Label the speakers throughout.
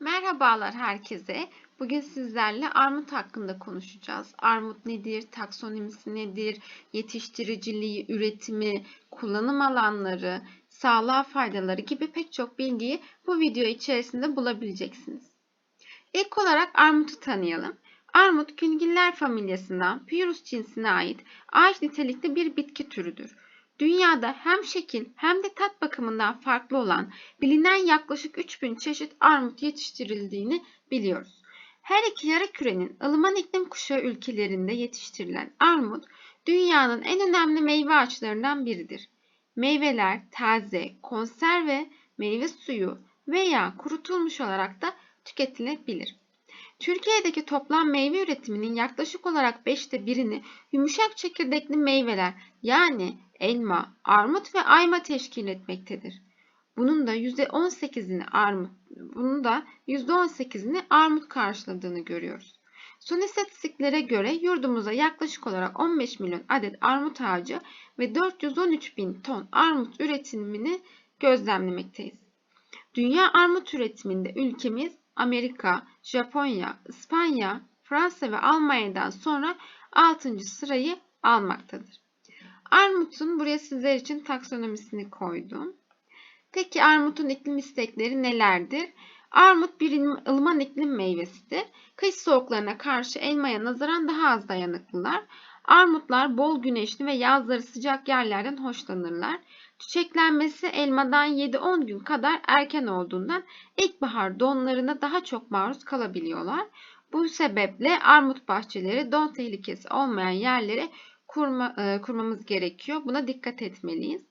Speaker 1: Merhabalar herkese. Bugün sizlerle armut hakkında konuşacağız. Armut nedir, taksonomisi nedir, yetiştiriciliği, üretimi, kullanım alanları, sağlığa faydaları gibi pek çok bilgiyi bu video içerisinde bulabileceksiniz. İlk olarak armutu tanıyalım. Armut küngiller familyasından Pyrus cinsine ait ağaç nitelikli bir bitki türüdür. Dünyada hem şekil hem de tat bakımından farklı olan bilinen yaklaşık 3000 çeşit armut yetiştirildiğini biliyoruz. Her iki yarı kürenin ılıman iklim kuşağı ülkelerinde yetiştirilen armut dünyanın en önemli meyve ağaçlarından biridir. Meyveler taze, konserve, meyve suyu veya kurutulmuş olarak da tüketilebilir. Türkiye'deki toplam meyve üretiminin yaklaşık olarak 5'te birini yumuşak çekirdekli meyveler yani elma, armut ve ayma teşkil etmektedir. Bunun da %18'ini armut, bunun da %18'ini armut karşıladığını görüyoruz. Son istatistiklere göre yurdumuza yaklaşık olarak 15 milyon adet armut ağacı ve 413 bin ton armut üretimini gözlemlemekteyiz. Dünya armut üretiminde ülkemiz Amerika, Japonya, İspanya, Fransa ve Almanya'dan sonra 6. sırayı almaktadır. Armut'un buraya sizler için taksonomisini koydum. Peki armutun iklim istekleri nelerdir? Armut bir ılıman iklim meyvesidir. Kış soğuklarına karşı elmaya nazaran daha az dayanıklılar. Armutlar bol güneşli ve yazları sıcak yerlerden hoşlanırlar. Çiçeklenmesi elmadan 7-10 gün kadar erken olduğundan ilkbahar donlarına daha çok maruz kalabiliyorlar. Bu sebeple armut bahçeleri don tehlikesi olmayan yerlere kurma, e, kurmamız gerekiyor. Buna dikkat etmeliyiz.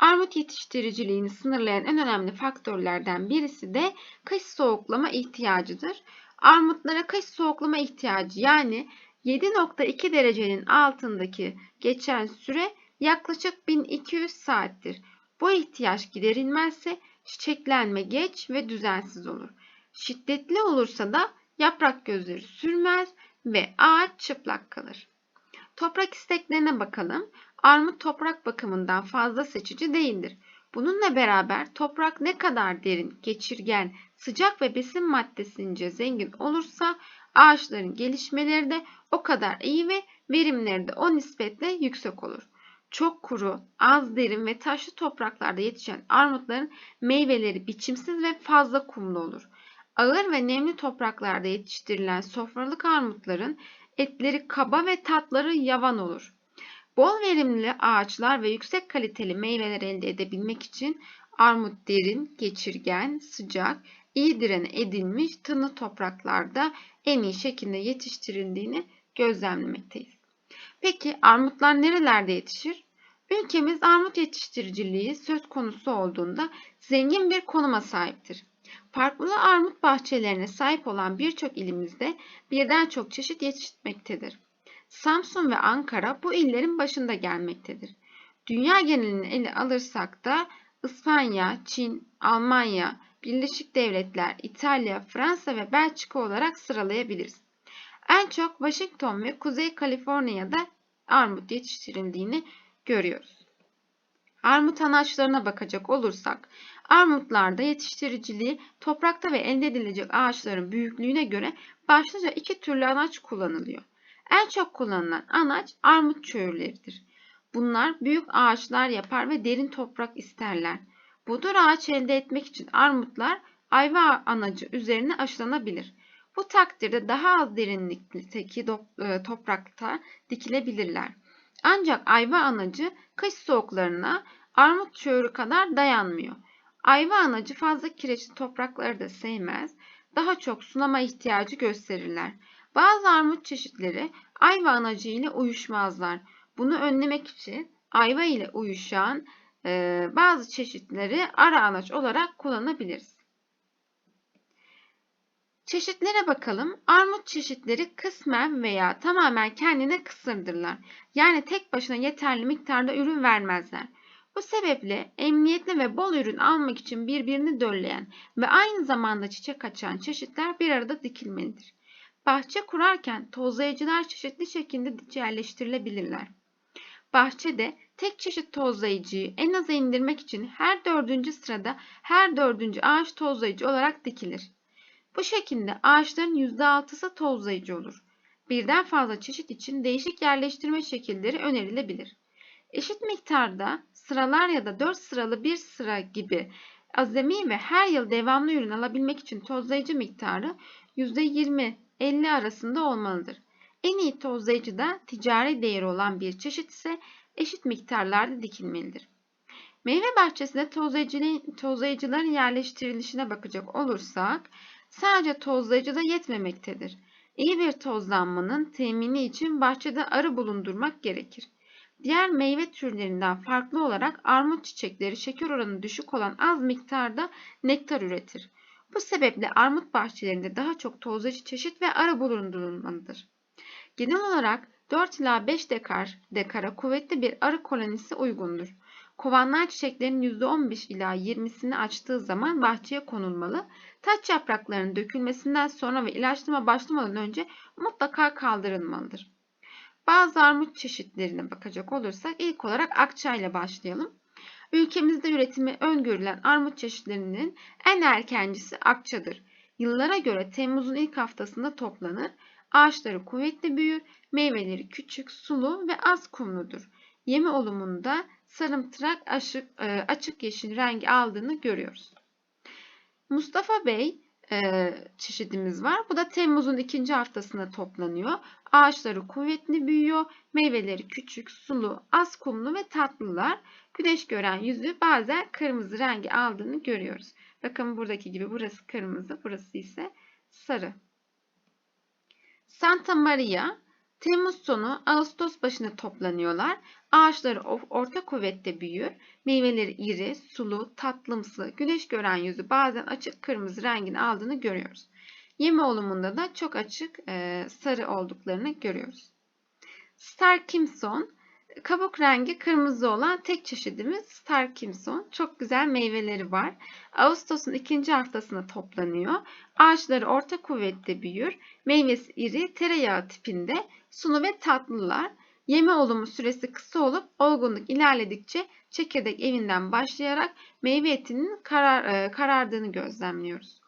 Speaker 1: Armut yetiştiriciliğini sınırlayan en önemli faktörlerden birisi de kış soğuklama ihtiyacıdır. Armutlara kış soğuklama ihtiyacı yani 7.2 derecenin altındaki geçen süre yaklaşık 1200 saattir. Bu ihtiyaç giderilmezse çiçeklenme geç ve düzensiz olur. Şiddetli olursa da yaprak gözleri sürmez ve ağaç çıplak kalır. Toprak isteklerine bakalım. Armut toprak bakımından fazla seçici değildir. Bununla beraber toprak ne kadar derin, geçirgen, sıcak ve besin maddesince zengin olursa ağaçların gelişmeleri de o kadar iyi ve verimleri de o nispetle yüksek olur. Çok kuru, az derin ve taşlı topraklarda yetişen armutların meyveleri biçimsiz ve fazla kumlu olur. Ağır ve nemli topraklarda yetiştirilen sofralık armutların etleri kaba ve tatları yavan olur. Bol verimli ağaçlar ve yüksek kaliteli meyveler elde edebilmek için armut derin, geçirgen, sıcak, iyi direne edilmiş tını topraklarda en iyi şekilde yetiştirildiğini gözlemlemekteyiz. Peki armutlar nerelerde yetişir? Ülkemiz armut yetiştiriciliği söz konusu olduğunda zengin bir konuma sahiptir. Farklı armut bahçelerine sahip olan birçok ilimizde birden çok çeşit yetişmektedir. Samsun ve Ankara bu illerin başında gelmektedir. Dünya genelini ele alırsak da İspanya, Çin, Almanya, Birleşik Devletler, İtalya, Fransa ve Belçika olarak sıralayabiliriz. En çok Washington ve Kuzey Kaliforniya'da armut yetiştirildiğini görüyoruz. Armut anaçlarına bakacak olursak, armutlarda yetiştiriciliği toprakta ve elde edilecek ağaçların büyüklüğüne göre başlıca iki türlü anaç kullanılıyor. En çok kullanılan anaç armut çöğürleridir. Bunlar büyük ağaçlar yapar ve derin toprak isterler. Budur ağaç elde etmek için armutlar ayva anacı üzerine aşılanabilir. Bu takdirde daha az derinlikteki e, toprakta dikilebilirler. Ancak ayva anacı kış soğuklarına armut çöğürü kadar dayanmıyor. Ayva anacı fazla kireçli toprakları da sevmez. Daha çok sulama ihtiyacı gösterirler. Bazı armut çeşitleri ayva anacı ile uyuşmazlar. Bunu önlemek için ayva ile uyuşan e, bazı çeşitleri ara anaç olarak kullanabiliriz. Çeşitlere bakalım. Armut çeşitleri kısmen veya tamamen kendine kısırdırlar. Yani tek başına yeterli miktarda ürün vermezler. Bu sebeple emniyetli ve bol ürün almak için birbirini dölleyen ve aynı zamanda çiçek açan çeşitler bir arada dikilmelidir. Bahçe kurarken tozlayıcılar çeşitli şekilde yerleştirilebilirler. Bahçede tek çeşit tozlayıcıyı en aza indirmek için her dördüncü sırada her dördüncü ağaç tozlayıcı olarak dikilir. Bu şekilde ağaçların %6'sı tozlayıcı olur. Birden fazla çeşit için değişik yerleştirme şekilleri önerilebilir. Eşit miktarda sıralar ya da 4 sıralı bir sıra gibi azami ve her yıl devamlı ürün alabilmek için tozlayıcı miktarı %20-50 arasında olmalıdır. En iyi tozlayıcı da ticari değeri olan bir çeşit ise eşit miktarlarda dikilmelidir. Meyve bahçesinde tozlayıcıların yerleştirilişine bakacak olursak sadece tozlayıcı da yetmemektedir. İyi bir tozlanmanın temini için bahçede arı bulundurmak gerekir. Diğer meyve türlerinden farklı olarak armut çiçekleri şeker oranı düşük olan az miktarda nektar üretir. Bu sebeple armut bahçelerinde daha çok tozlayıcı çeşit ve arı bulundurulmalıdır. Genel olarak 4 ila 5 dekar dekara kuvvetli bir arı kolonisi uygundur. Kovanlar çiçeklerin %15 ila 20'sini açtığı zaman bahçeye konulmalı. Taç yapraklarının dökülmesinden sonra ve ilaçlama başlamadan önce mutlaka kaldırılmalıdır. Bazı armut çeşitlerine bakacak olursak ilk olarak akça ile başlayalım. Ülkemizde üretimi öngörülen armut çeşitlerinin en erkencisi akçadır. Yıllara göre Temmuz'un ilk haftasında toplanır. Ağaçları kuvvetli büyür, meyveleri küçük, sulu ve az kumludur. Yeme olumunda sarımtırak açık, e, açık yeşil rengi aldığını görüyoruz. Mustafa Bey e, çeşidimiz var. Bu da Temmuz'un ikinci haftasında toplanıyor. Ağaçları kuvvetli büyüyor. Meyveleri küçük, sulu, az kumlu ve tatlılar. Güneş gören yüzü bazen kırmızı rengi aldığını görüyoruz. Bakın buradaki gibi burası kırmızı, burası ise sarı. Santa Maria Temmuz sonu Ağustos başında toplanıyorlar. Ağaçları orta kuvvette büyür. Meyveleri iri, sulu, tatlımsı, güneş gören yüzü bazen açık kırmızı rengini aldığını görüyoruz. Yeme olumunda da çok açık sarı olduklarını görüyoruz. Star Kimson kabuk rengi kırmızı olan tek çeşidimiz Star Kimson. Çok güzel meyveleri var. Ağustos'un ikinci haftasında toplanıyor. Ağaçları orta kuvvette büyür. Meyvesi iri, tereyağı tipinde, sulu ve tatlılar. Yeme olumu süresi kısa olup olgunluk ilerledikçe çekirdek evinden başlayarak meyve etinin karar, e, karardığını gözlemliyoruz.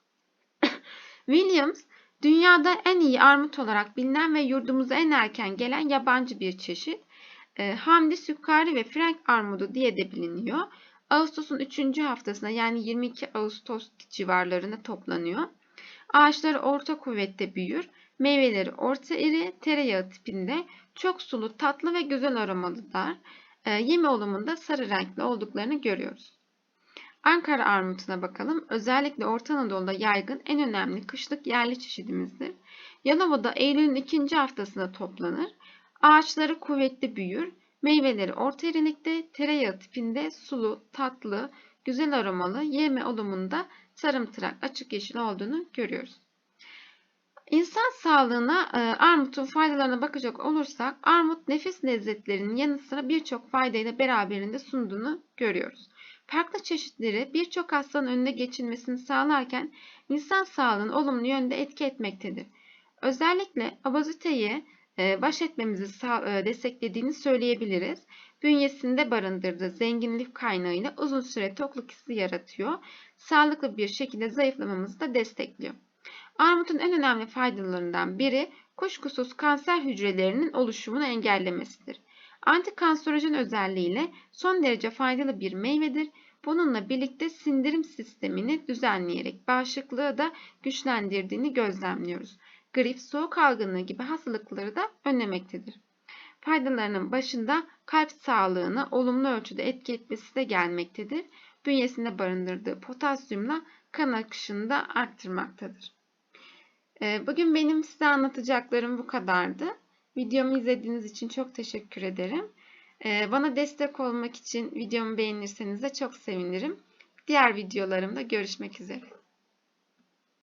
Speaker 1: Williams, dünyada en iyi armut olarak bilinen ve yurdumuza en erken gelen yabancı bir çeşit. E, Hamdi Sükkari ve Frank armudu diye de biliniyor. Ağustos'un 3. haftasında yani 22 Ağustos civarlarında toplanıyor. Ağaçları orta kuvvette büyür. Meyveleri orta iri, tereyağı tipinde, çok sulu, tatlı ve güzel aromalılar. E, yeme olumunda sarı renkli olduklarını görüyoruz. Ankara armutuna bakalım. Özellikle Orta Anadolu'da yaygın en önemli kışlık yerli çeşidimizdir. Yalova'da Eylül'ün ikinci haftasında toplanır. Ağaçları kuvvetli büyür. Meyveleri orta erinlikte, tereyağı tipinde sulu, tatlı, güzel aromalı, yeme olumunda sarımtırak açık yeşil olduğunu görüyoruz. İnsan sağlığına e, armutun faydalarına bakacak olursak armut nefis lezzetlerinin yanı sıra birçok faydayla beraberinde sunduğunu görüyoruz. Farklı çeşitleri birçok hastanın önüne geçilmesini sağlarken insan sağlığını olumlu yönde etki etmektedir. Özellikle obeziteyi e, baş etmemizi e, desteklediğini söyleyebiliriz. Bünyesinde barındırdığı zenginlik kaynağıyla uzun süre tokluk hissi yaratıyor. Sağlıklı bir şekilde zayıflamamızı da destekliyor. Armutun en önemli faydalarından biri kuşkusuz kanser hücrelerinin oluşumunu engellemesidir. Antikanserojen özelliğiyle son derece faydalı bir meyvedir. Bununla birlikte sindirim sistemini düzenleyerek bağışıklığı da güçlendirdiğini gözlemliyoruz. Grip, soğuk algınlığı gibi hastalıkları da önlemektedir. Faydalarının başında kalp sağlığını olumlu ölçüde etki etmesi de gelmektedir. Bünyesinde barındırdığı potasyumla kan akışını da arttırmaktadır. Ee, bugün benim size anlatacaklarım bu kadardı. Videomu izlediğiniz için çok teşekkür ederim. Ee, bana destek olmak için videomu beğenirseniz de çok sevinirim. Diğer videolarımda görüşmek üzere.